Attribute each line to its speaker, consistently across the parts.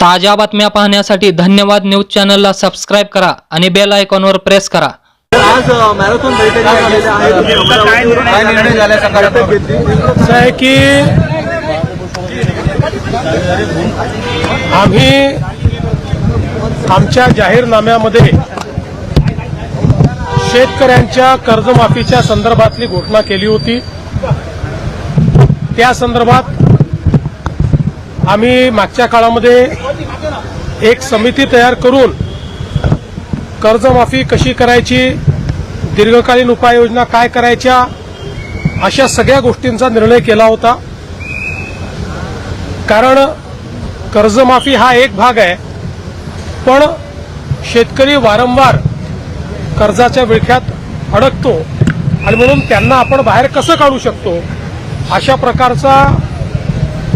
Speaker 1: ताज्या बातम्या पाहण्यासाठी धन्यवाद न्यूज चॅनलला सबस्क्राईब करा आणि बेल आयकॉनवर प्रेस करा.
Speaker 2: आज मॅरेथॉन
Speaker 3: आहे की आम्ही आमच्या जाहीरनाम्यामध्ये शेतकऱ्यांच्या कर्जमाफीच्या संदर्भातली घोषणा केली होती. त्या संदर्भात आम्ही मागच्या काळामध्ये एक समिती तयार करून कर्जमाफी कशी करायची दीर्घकालीन उपाययोजना काय करायच्या अशा सगळ्या गोष्टींचा निर्णय केला होता. कारण कर्जमाफी हा एक भाग आहे पण शेतकरी वारंवार कर्जाच्या विळख्यात अडकतो आणि म्हणून त्यांना आपण बाहेर कसं काढू शकतो अशा प्रकारचा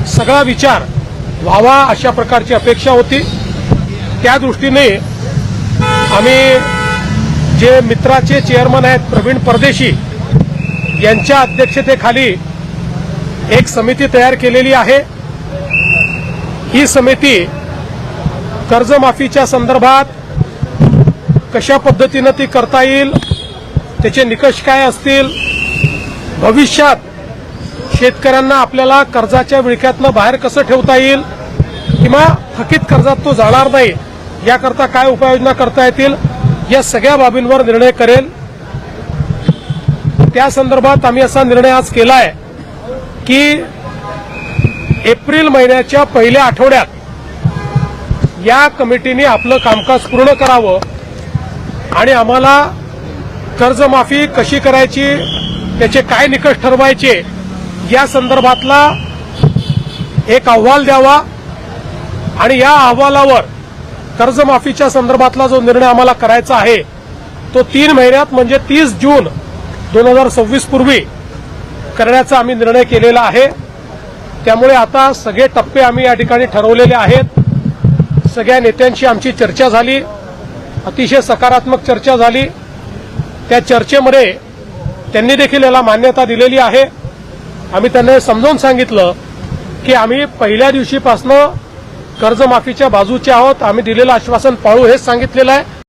Speaker 3: सगळा विचार व्हावा अशा प्रकारची अपेक्षा होती. त्या दृष्टीने आम्ही जे मित्राचे चेअरमन आहेत प्रवीण परदेशी यांच्या अध्यक्षतेखाली एक समिती तयार केलेली आहे. ही समिती कर्जमाफीच्या संदर्भात कशा पद्धतीनं ती करता येईल त्याचे निकष काय असतील भविष्यात शेतकऱ्यांना आपल्याला कर्जाच्या विळख्यातनं बाहेर कसं ठेवता येईल किंवा थकीत कर्जात तो जाणार नाही याकरता काय उपाययोजना करता येतील या सगळ्या बाबींवर निर्णय करेल. त्या संदर्भात आम्ही असा निर्णय आज केला आहे की एप्रिल महिन्याच्या पहिल्या आठवड्यात या कमिटीने आपलं कामकाज पूर्ण करावं आणि आम्हाला कर्जमाफी कशी करायची त्याचे काय निकष ठरवायचे या संदर्भातला एक अहवाल द्यावा आणि या अहवालावर कर्जमाफीच्या संदर्भातला जो निर्णय आम्हाला करायचा आहे तो तीन महिन्यात म्हणजे तीस जून दोन हजार सव्वीस पूर्वी करण्याचा आम्ही निर्णय केलेला आहे. त्यामुळे आता सगळे टप्पे आम्ही या ठिकाणी ठरवलेले आहेत. सगळ्या नेत्यांशी आमची चर्चा झाली अतिशय सकारात्मक चर्चा झाली. त्या चर्चेमध्ये त्यांनी देखील याला मान्यता दिलेली आहे. आम्ही त्यांना समजावून सांगितलं की आम्ही पहिल्या दिवशीपासनं कर्जमाफीच्या बाजूचे आहोत आम्ही दिलेलं आश्वासन पाळू हेच सांगितलेलं आहे.